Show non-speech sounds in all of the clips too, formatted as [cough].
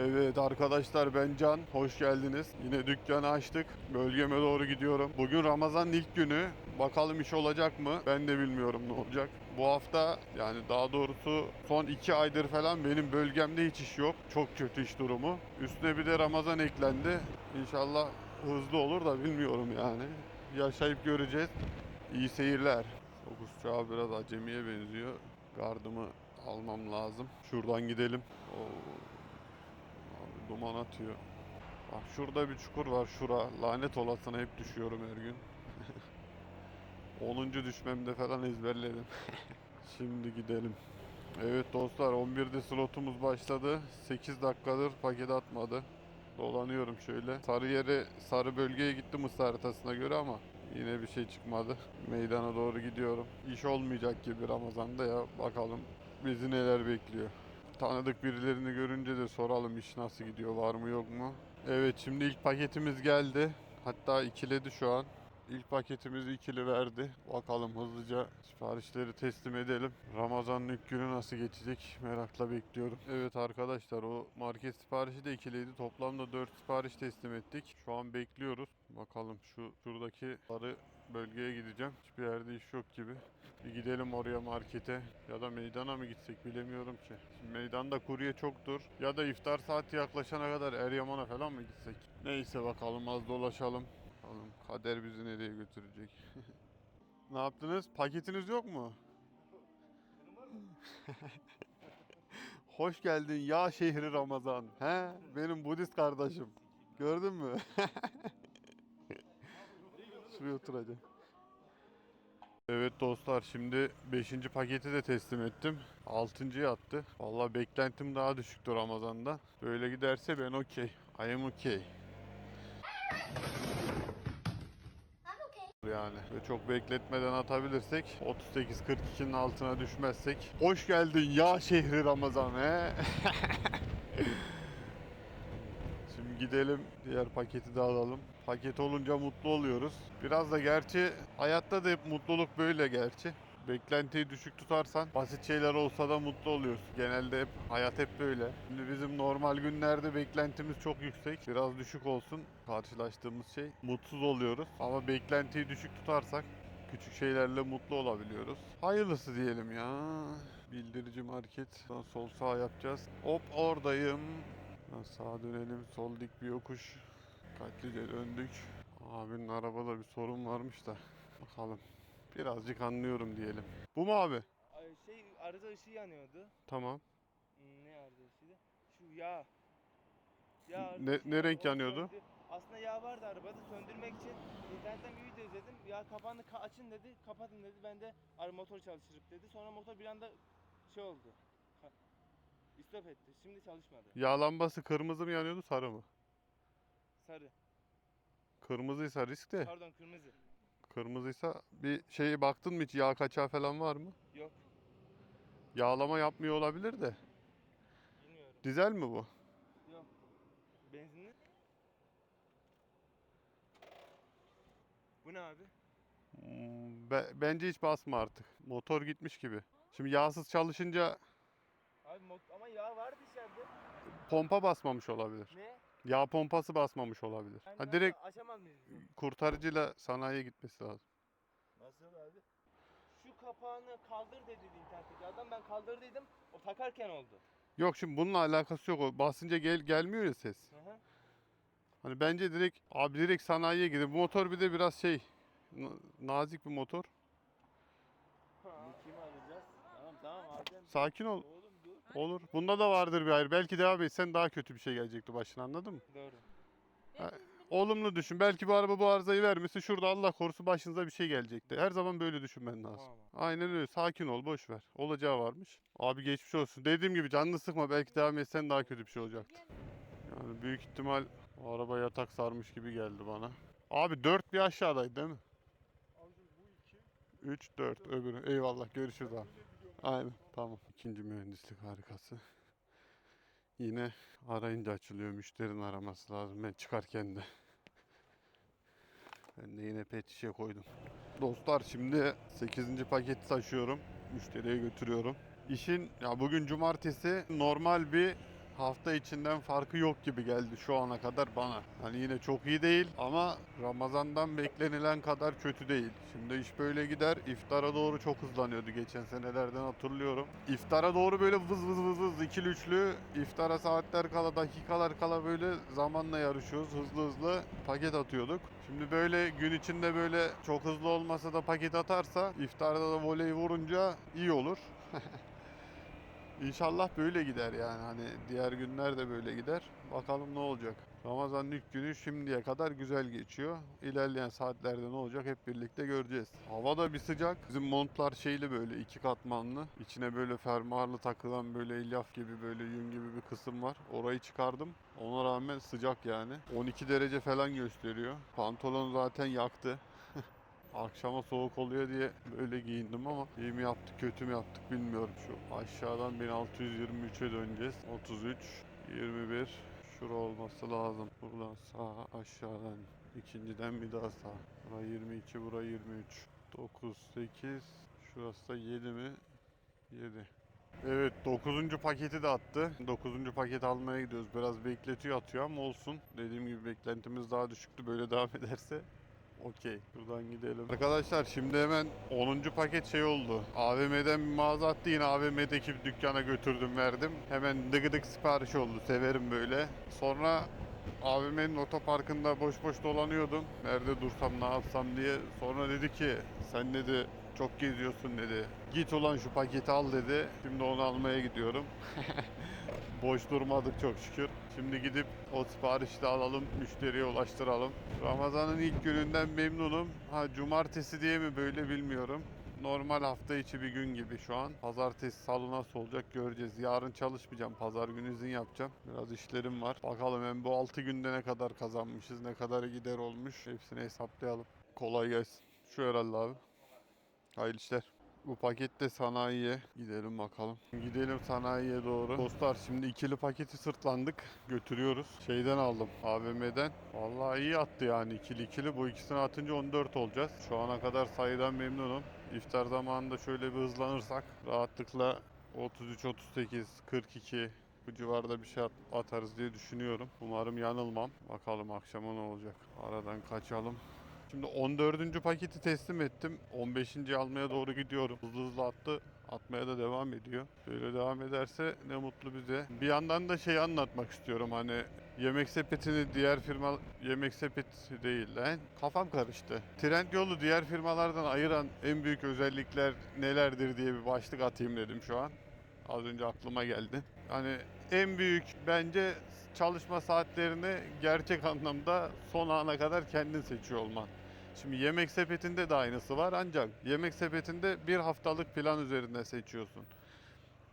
Evet arkadaşlar ben Can. Hoş geldiniz. Yine dükkanı açtık. Bölgeme doğru gidiyorum. Bugün Ramazan'ın ilk günü. Bakalım iş olacak mı? Ben de bilmiyorum ne olacak. Bu hafta yani daha doğrusu son iki aydır falan benim bölgemde hiç iş yok. Çok kötü iş durumu. Üstüne bir de Ramazan eklendi. İnşallah hızlı olur da bilmiyorum yani. Yaşayıp göreceğiz. İyi seyirler. Çok uçağı biraz acemiye benziyor. Gardımı almam lazım. Şuradan gidelim. Oo. Duman atıyor. Bak şurada bir çukur var şura. Lanet olasına hep düşüyorum her gün. [laughs] 10. düşmemde falan ezberledim. [laughs] Şimdi gidelim. Evet dostlar 11'de slotumuz başladı. 8 dakikadır paket atmadı. Dolanıyorum şöyle. Sarı yere, sarı bölgeye gittim ısı haritasına göre ama yine bir şey çıkmadı. [laughs] Meydana doğru gidiyorum. İş olmayacak gibi Ramazan'da ya. Bakalım bizi neler bekliyor. Tanıdık birilerini görünce de soralım iş nasıl gidiyor, var mı yok mu? Evet şimdi ilk paketimiz geldi. Hatta ikiledi şu an. İlk paketimizi ikili verdi. Bakalım hızlıca siparişleri teslim edelim. Ramazan'ın ilk günü nasıl geçecek merakla bekliyorum. Evet arkadaşlar o market siparişi de ikiliydi. Toplamda 4 sipariş teslim ettik. Şu an bekliyoruz. Bakalım şu şuradaki sarı bölgeye gideceğim. Hiçbir yerde iş yok gibi. Bir gidelim oraya markete ya da meydana mı gitsek bilemiyorum ki. Şimdi meydanda kurye çoktur. Ya da iftar saati yaklaşana kadar Eryaman'a falan mı gitsek? Neyse bakalım az dolaşalım. Bakalım kader bizi nereye götürecek. [laughs] ne yaptınız? Paketiniz yok mu? [laughs] Hoş geldin ya şehri Ramazan. He? Benim Budist kardeşim. Gördün mü? [laughs] Şuraya oturacağım. Evet dostlar şimdi 5. paketi de teslim ettim. 6.yı attı. Vallahi beklentim daha düşüktü Ramazan'da. Böyle giderse ben okey. I am okay. Yani ve çok bekletmeden atabilirsek 38-42'nin altına düşmezsek hoş geldin ya şehri Ramazan he. [laughs] Şimdi gidelim diğer paketi de alalım. Paket olunca mutlu oluyoruz. Biraz da gerçi hayatta da hep mutluluk böyle gerçi. Beklentiyi düşük tutarsan basit şeyler olsa da mutlu oluyorsun. Genelde hep hayat hep böyle. Şimdi bizim normal günlerde beklentimiz çok yüksek. Biraz düşük olsun karşılaştığımız şey. Mutsuz oluyoruz. Ama beklentiyi düşük tutarsak küçük şeylerle mutlu olabiliyoruz. Hayırlısı diyelim ya. Bildirici market. Sol sağ yapacağız. Hop oradayım. Sağa dönelim. Sol dik bir yokuş. Dikkatlice döndük. Abinin arabada bir sorun varmış da. Bakalım. Birazcık anlıyorum diyelim. Bu mu abi? Ay, Şey arıza ışığı yanıyordu. Tamam. Hmm, Ne arıza ışığı? Şu yağ. Yağ arıza Ne- ışığı ne renk o yanıyordu? söndü. Aslında yağ vardı arabada söndürmek için internetten bir video izledim. Yağ kapağını ka- açın dedi, kapatın dedi. Ben de arı motor çalıştırıp dedi. Sonra motor bir anda şey oldu. Ka- İstop etti. Şimdi çalışmadı. Yağ lambası kırmızı mı yanıyordu sarı mı? Sarı. Kırmızıysa risk de. Pardon kırmızı. Kırmızıysa bir şeye baktın mı hiç yağ kaçağı falan var mı? Yok. Yağlama yapmıyor olabilir de. Bilmiyorum. Dizel mi bu? Yok. Benzinli. Bu ne abi? Hmm, be- bence hiç basma artık. Motor gitmiş gibi. Şimdi yağsız çalışınca Abi mot- ama yağ vardı içeride. pompa basmamış olabilir. Ne? Yağ pompası basmamış olabilir. Yani Ha, direkt mıyız? kurtarıcıyla sanayiye gitmesi lazım. Nasıl abi? Şu kapağını kaldır dedi internetteki adam. Ben kaldırdıydım. O takarken oldu. Yok şimdi bununla alakası yok. O basınca gel gelmiyor ya ses. Hı hı. Hani bence direkt abi direkt sanayiye gidin. Bu motor bir de biraz şey na- nazik bir motor. Kimi arayacağız? Tamam tamam abi. Sakin ol. Olur. Bunda da vardır bir hayır. Belki devam etsen daha kötü bir şey gelecekti başına anladın mı? Doğru. Olumlu düşün. Belki bu araba bu arızayı vermesin. Şurada Allah korusun başınıza bir şey gelecekti. Her zaman böyle düşünmen lazım. Tamam. Aynen öyle. Sakin ol. Boş ver. Olacağı varmış. Abi geçmiş olsun. Dediğim gibi canını sıkma. Belki devam etsen daha kötü bir şey olacaktı. Yani büyük ihtimal o araba yatak sarmış gibi geldi bana. Abi 4 bir aşağıdaydı değil mi? 3, 4 öbürü. Eyvallah görüşürüz abi. Aynen tamam. İkinci mühendislik harikası. Yine arayınca açılıyor. Müşterinin araması lazım. Ben çıkarken de. Ben de yine pet şişe koydum. Dostlar şimdi 8. paketi taşıyorum. Müşteriye götürüyorum. İşin ya bugün cumartesi normal bir hafta içinden farkı yok gibi geldi şu ana kadar bana. Hani yine çok iyi değil ama Ramazan'dan beklenilen kadar kötü değil. Şimdi iş böyle gider. İftara doğru çok hızlanıyordu geçen senelerden hatırlıyorum. İftara doğru böyle vız vız vız vız ikili üçlü iftara saatler kala dakikalar kala böyle zamanla yarışıyoruz. Hızlı hızlı paket atıyorduk. Şimdi böyle gün içinde böyle çok hızlı olmasa da paket atarsa iftarda da voley vurunca iyi olur. [laughs] İnşallah böyle gider yani hani diğer günler de böyle gider. Bakalım ne olacak. Ramazan'ın ilk günü şimdiye kadar güzel geçiyor. İlerleyen saatlerde ne olacak hep birlikte göreceğiz. Hava da bir sıcak. Bizim montlar şeyli böyle iki katmanlı. İçine böyle fermuarlı takılan böyle ilyaf gibi böyle yün gibi bir kısım var. Orayı çıkardım. Ona rağmen sıcak yani. 12 derece falan gösteriyor. Pantolon zaten yaktı. Akşama soğuk oluyor diye böyle giyindim ama iyi mi yaptık kötü mü yaptık bilmiyorum. Şu aşağıdan 1623'e döneceğiz. 33, 21 şura olması lazım. Buradan sağ aşağıdan ikinciden bir daha sağ. Bura 22, bura 23. 9, 8, şurası da 7 mi? 7. Evet 9. paketi de attı. 9. paket almaya gidiyoruz. Biraz bekletiyor atıyor ama olsun. Dediğim gibi beklentimiz daha düşüktü. Böyle devam [laughs] ederse Okey. Buradan gidelim. Arkadaşlar şimdi hemen 10. paket şey oldu. AVM'den bir mağaza attı. Yine AVM'deki bir dükkana götürdüm verdim. Hemen dıgıdık sipariş oldu. Severim böyle. Sonra AVM'nin otoparkında boş boş dolanıyordum. Nerede dursam ne yapsam diye. Sonra dedi ki sen dedi çok geziyorsun dedi. Git ulan şu paketi al dedi. Şimdi onu almaya gidiyorum. [laughs] Boş durmadık çok şükür. Şimdi gidip o siparişi de alalım, müşteriye ulaştıralım. Ramazan'ın ilk gününden memnunum. Ha cumartesi diye mi böyle bilmiyorum. Normal hafta içi bir gün gibi şu an. Pazartesi, salı nasıl olacak göreceğiz. Yarın çalışmayacağım. Pazar günü izin yapacağım. Biraz işlerim var. Bakalım hem bu 6 günde ne kadar kazanmışız, ne kadar gider olmuş. Hepsini hesaplayalım. Kolay gelsin. Şu herhalde abi. Hayırlı işler. Bu pakette sanayiye gidelim bakalım. Gidelim sanayiye doğru. Dostlar şimdi ikili paketi sırtlandık. Götürüyoruz. Şeyden aldım. AVM'den. Vallahi iyi attı yani ikili ikili. Bu ikisini atınca 14 olacağız. Şu ana kadar sayıdan memnunum. İftar zamanında şöyle bir hızlanırsak rahatlıkla 33, 38, 42 bu civarda bir şey at- atarız diye düşünüyorum. Umarım yanılmam. Bakalım akşama ne olacak. Aradan kaçalım. Şimdi 14. paketi teslim ettim. 15. almaya doğru gidiyorum. Hızlı hızlı attı. Atmaya da devam ediyor. Böyle devam ederse ne mutlu bize. Bir yandan da şey anlatmak istiyorum hani Yemek sepetini diğer firma yemek sepeti değil lan kafam karıştı. Trendyol'u diğer firmalardan ayıran en büyük özellikler nelerdir diye bir başlık atayım dedim şu an. Az önce aklıma geldi. Hani en büyük bence çalışma saatlerini gerçek anlamda son ana kadar kendin seçiyor olman. Şimdi yemek sepetinde de aynısı var ancak yemek sepetinde bir haftalık plan üzerinde seçiyorsun.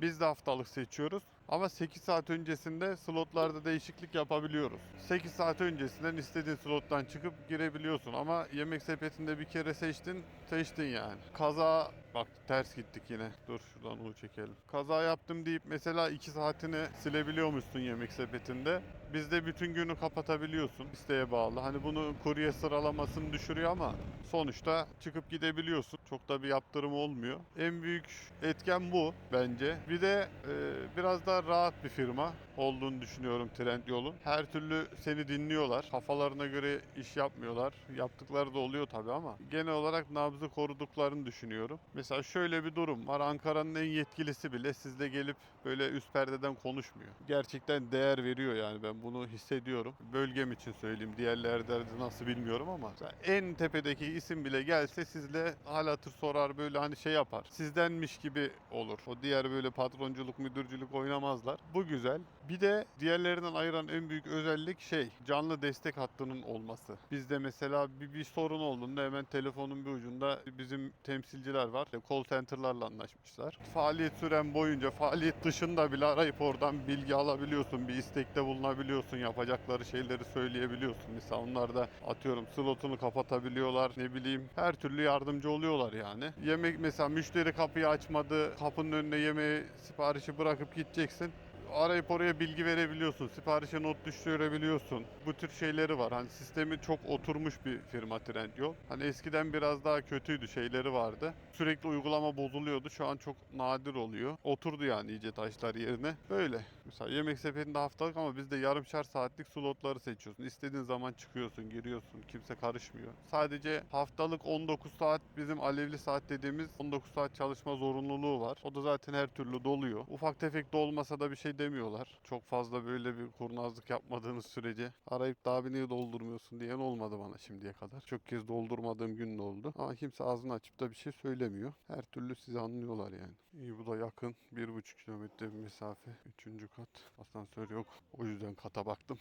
Biz de haftalık seçiyoruz ama 8 saat öncesinde slotlarda değişiklik yapabiliyoruz. 8 saat öncesinden istediğin slottan çıkıp girebiliyorsun ama yemek sepetinde bir kere seçtin, seçtin yani. Kaza bak ters gittik yine. Dur şuradan U çekelim. Kaza yaptım deyip mesela 2 saatini silebiliyormuşsun yemek sepetinde. Bizde bütün günü kapatabiliyorsun. isteğe bağlı. Hani bunu kurye sıralamasını düşürüyor ama sonuçta çıkıp gidebiliyorsun. Çok da bir yaptırım olmuyor. En büyük etken bu bence. Bir de e, biraz daha rahat bir firma olduğunu düşünüyorum Trendyol'un. Her türlü seni dinliyorlar. Kafalarına göre iş yapmıyorlar. Yaptıkları da oluyor tabii ama genel olarak nabzı koruduklarını düşünüyorum. Mesela şöyle bir durum var. Ankara'nın en yetkilisi bile sizle gelip böyle üst perdeden konuşmuyor. Gerçekten değer veriyor yani ben bunu hissediyorum. Bölgem için söyleyeyim. Diğerlerde de nasıl bilmiyorum ama mesela en tepedeki isim bile gelse sizle hal hatır sorar böyle hani şey yapar. Sizdenmiş gibi olur. O diğer böyle patronculuk, müdürcülük oynamazlar. Bu güzel. Bir de diğerlerinden ayıran en büyük özellik şey canlı destek hattının olması. Bizde mesela bir, bir sorun olduğunda hemen telefonun bir ucunda bizim temsilciler var. Call center'larla anlaşmışlar. Faaliyet süren boyunca faaliyet dışında bile arayıp oradan bilgi alabiliyorsun. Bir istekte bulunabiliyorsun. Yapacakları şeyleri söyleyebiliyorsun. Mesela onlar da atıyorum slotunu kapatabiliyorlar. Ne bileyim her türlü yardımcı oluyorlar yani. Yemek mesela müşteri kapıyı açmadı. Kapının önüne yemeği siparişi bırakıp gideceksin arayıp oraya bilgi verebiliyorsun. Siparişe not düşürebiliyorsun. Bu tür şeyleri var. Hani sistemi çok oturmuş bir firma Trendyol. Hani eskiden biraz daha kötüydü şeyleri vardı. Sürekli uygulama bozuluyordu. Şu an çok nadir oluyor. Oturdu yani iyice taşlar yerine. Böyle. Mesela yemek sepetinde haftalık ama bizde yarımşar saatlik slotları seçiyorsun. İstediğin zaman çıkıyorsun, giriyorsun. Kimse karışmıyor. Sadece haftalık 19 saat bizim alevli saat dediğimiz 19 saat çalışma zorunluluğu var. O da zaten her türlü doluyor. Ufak tefek de olmasa da bir şey demiyorlar. Çok fazla böyle bir kurnazlık yapmadığınız sürece arayıp da abi niye doldurmuyorsun diyen olmadı bana şimdiye kadar. Çok kez doldurmadığım gün de oldu. Ama kimse ağzını açıp da bir şey söylemiyor. Her türlü sizi anlıyorlar yani. İyi bu da yakın. 1,5 kilometre bir mesafe. Üçüncü kat. Asansör yok. O yüzden kata baktım.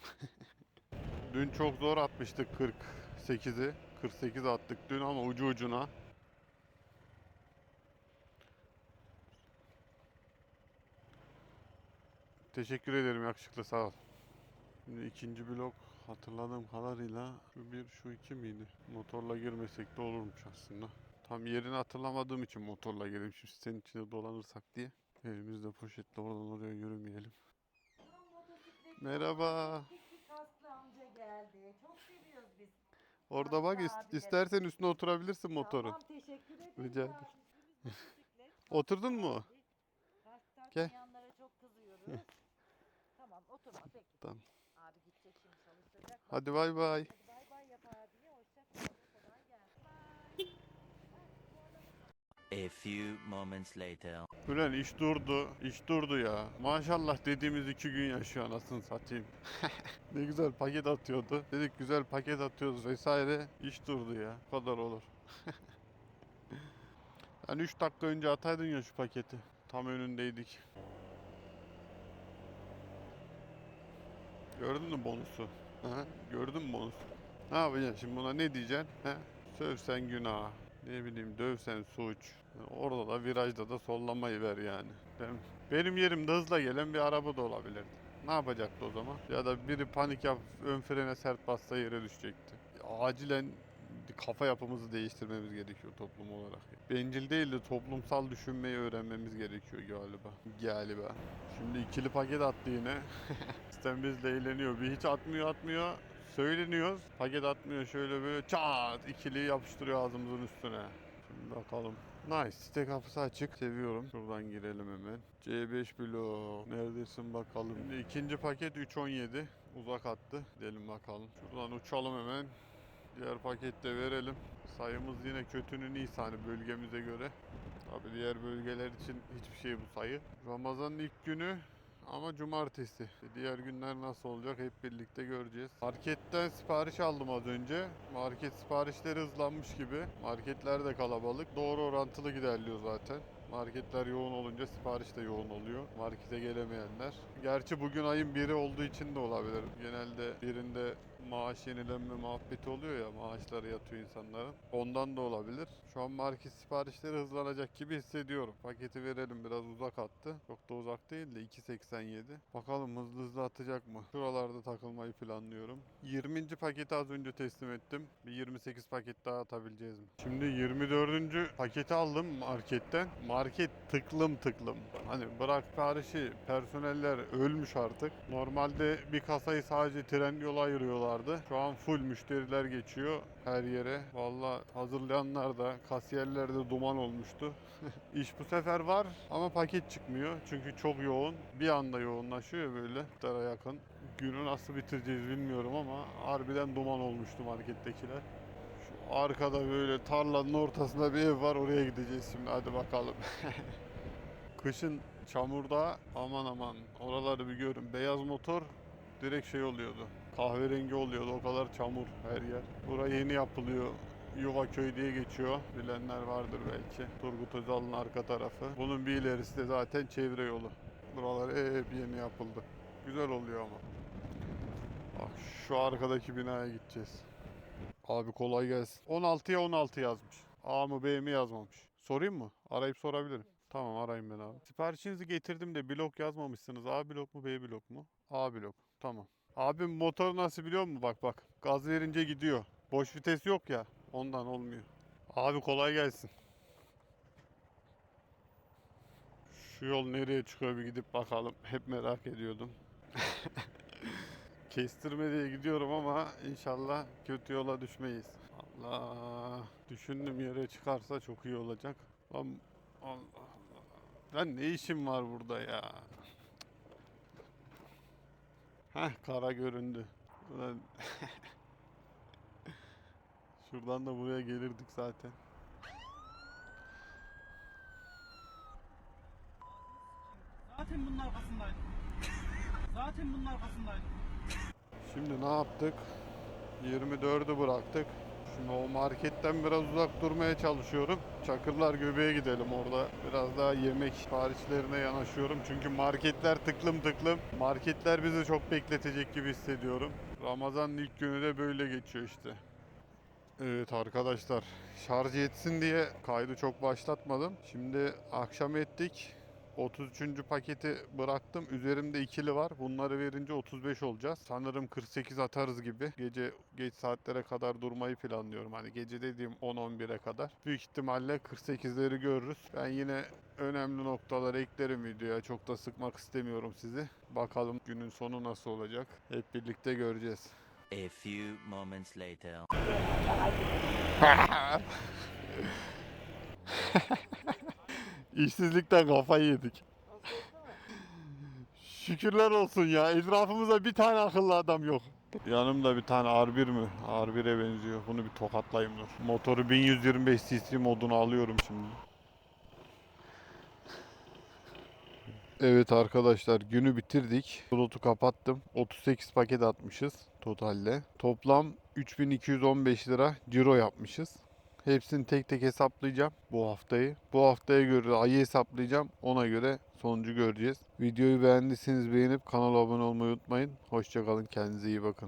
[laughs] Dün çok zor atmıştık 48'i. 48 attık dün ama ucu ucuna. Teşekkür ederim yakışıklı sağ ol. Şimdi ikinci blok hatırladığım kadarıyla şu bir şu iki miydi? Motorla girmesek de olurmuş aslında. Tam yerini hatırlamadığım için motorla gireyim. Şimdi senin içinde dolanırsak diye. Elimizde poşetle oradan oraya yürümeyelim. Merhaba. Küçük kaslı amca geldi. Çok seviyoruz biz. Orada bak Kaslı is- abileri. istersen üstüne oturabilirsin motorun. Tamam teşekkür ederim. Rica ederim. [laughs] Oturdun mu? Kask Gel. takmayanlara çok kızıyoruz. [laughs] tamam oturma peki. Tamam. Abi gidecek şimdi çalışacak. Hadi bay bay. Hadi bay bay yap abiye. Hoşça kal. Kolay gelsin. Bye. A few moments later. Ulan iş durdu. iş durdu ya. Maşallah dediğimiz iki gün yaşıyor anasını satayım. [laughs] ne güzel paket atıyordu. Dedik güzel paket atıyoruz vesaire. İş durdu ya. Bu kadar olur. [laughs] yani 3 dakika önce ataydın ya şu paketi. Tam önündeydik. Gördün mü bonusu? Ha? Gördün mü bonusu? Ne yapacaksın şimdi buna ne diyeceksin? Ha? Sövsen günah. Ne bileyim dövsen suç. Orada da virajda da sollamayı ver yani. Benim, yerimde hızla gelen bir araba da olabilirdi. Ne yapacaktı o zaman? Ya da biri panik yap ön frene sert bassa yere düşecekti. Acilen kafa yapımızı değiştirmemiz gerekiyor toplum olarak. Bencil değil de toplumsal düşünmeyi öğrenmemiz gerekiyor galiba. Galiba. Şimdi ikili paket attı yine. [laughs] Sistem bizle eğleniyor. Bir hiç atmıyor atmıyor. Söyleniyoruz. Paket atmıyor şöyle böyle çat ikiliyi yapıştırıyor ağzımızın üstüne. Şimdi bakalım. Nice. Site kapısı açık. Seviyorum. Şuradan girelim hemen. C5 blok. Neredesin bakalım. Şimdi ikinci paket 317. Uzak attı. Gidelim bakalım. Şuradan uçalım hemen. Diğer pakette verelim. Sayımız yine kötünün iyisi hani bölgemize göre. Tabi diğer bölgeler için hiçbir şey bu sayı. Ramazan'ın ilk günü ama cumartesi. Diğer günler nasıl olacak hep birlikte göreceğiz. Marketten sipariş aldım az önce. Market siparişleri hızlanmış gibi. Marketler de kalabalık. Doğru orantılı giderliyor zaten. Marketler yoğun olunca sipariş de yoğun oluyor. Markete gelemeyenler. Gerçi bugün ayın biri olduğu için de olabilir. Genelde birinde maaş yenilenme muhabbeti oluyor ya maaşları yatıyor insanların. Ondan da olabilir. Şu an market siparişleri hızlanacak gibi hissediyorum. Paketi verelim biraz uzak attı. Çok da uzak değil de 2.87. Bakalım hızlı hızlı atacak mı? Şuralarda takılmayı planlıyorum. 20. paketi az önce teslim ettim. Bir 28 paket daha atabileceğiz mi? Şimdi 24. paketi aldım marketten. Market tıklım tıklım. Hani bırak siparişi personeller ölmüş artık. Normalde bir kasayı sadece tren yola ayırıyorlardı. Şu an full müşteriler geçiyor her yere. Valla hazırlayanlar da kasiyerler de duman olmuştu. [laughs] İş bu sefer var ama paket çıkmıyor. Çünkü çok yoğun. Bir anda yoğunlaşıyor böyle. İftara yakın. Günü nasıl bitireceğiz bilmiyorum ama harbiden duman olmuştu markettekiler. Şu arkada böyle tarlanın ortasında bir ev var oraya gideceğiz şimdi hadi bakalım. [laughs] Kışın çamurda aman aman oraları bir görün. Beyaz motor direkt şey oluyordu. Kahverengi oluyordu o kadar çamur her yer. Bura yeni yapılıyor. Yuva köy diye geçiyor. Bilenler vardır belki. Turgut Özal'ın arka tarafı. Bunun bir ilerisi de zaten çevre yolu. Buralar hep yeni yapıldı. Güzel oluyor ama. Bak şu arkadaki binaya gideceğiz. Abi kolay gelsin. 16'ya 16 yazmış. A mı B mi yazmamış. Sorayım mı? Arayıp sorabilirim. Tamam arayayım ben abi. Siparişinizi getirdim de blok yazmamışsınız. A blok mu B blok mu? A blok. Tamam. Abim motor nasıl biliyor musun? Bak bak. Gaz verince gidiyor. Boş vites yok ya. Ondan olmuyor. Abi kolay gelsin. Şu yol nereye çıkıyor bir gidip bakalım. Hep merak ediyordum. [laughs] Kestirme diye gidiyorum ama inşallah kötü yola düşmeyiz. Allah. Düşündüm yere çıkarsa çok iyi olacak. Lan Allah Allah. Lan ne işim var burada ya? Heh kara göründü. Ulan [laughs] Şuradan da buraya gelirdik zaten. Zaten bunun arkasındaydım. Zaten bunun arkasındaydım. Şimdi ne yaptık? 24'ü bıraktık. Şimdi o marketten biraz uzak durmaya çalışıyorum. Çakırlar göbeğe gidelim orada. Biraz daha yemek siparişlerine yanaşıyorum. Çünkü marketler tıklım tıklım. Marketler bizi çok bekletecek gibi hissediyorum. Ramazan'ın ilk günü de böyle geçiyor işte. Evet arkadaşlar şarj etsin diye kaydı çok başlatmadım. Şimdi akşam ettik. 33. paketi bıraktım. Üzerimde ikili var. Bunları verince 35 olacağız. Sanırım 48 atarız gibi. Gece geç saatlere kadar durmayı planlıyorum. Hani gece dediğim 10-11'e kadar. Büyük ihtimalle 48'leri görürüz. Ben yine önemli noktaları eklerim videoya. Çok da sıkmak istemiyorum sizi. Bakalım günün sonu nasıl olacak. Hep birlikte göreceğiz. A few moments later. [laughs] İşsizlikten kafayı yedik. Şükürler olsun ya. Etrafımızda bir tane akıllı adam yok. Yanımda bir tane R1 mi? R1'e benziyor. Bunu bir tokatlayayım dur. Motoru 1125 cc modunu alıyorum şimdi. Evet arkadaşlar günü bitirdik. Slotu kapattım. 38 paket atmışız totalde. Toplam 3215 lira ciro yapmışız. Hepsini tek tek hesaplayacağım bu haftayı. Bu haftaya göre ayı hesaplayacağım. Ona göre sonucu göreceğiz. Videoyu beğendiyseniz beğenip kanala abone olmayı unutmayın. Hoşçakalın. Kendinize iyi bakın.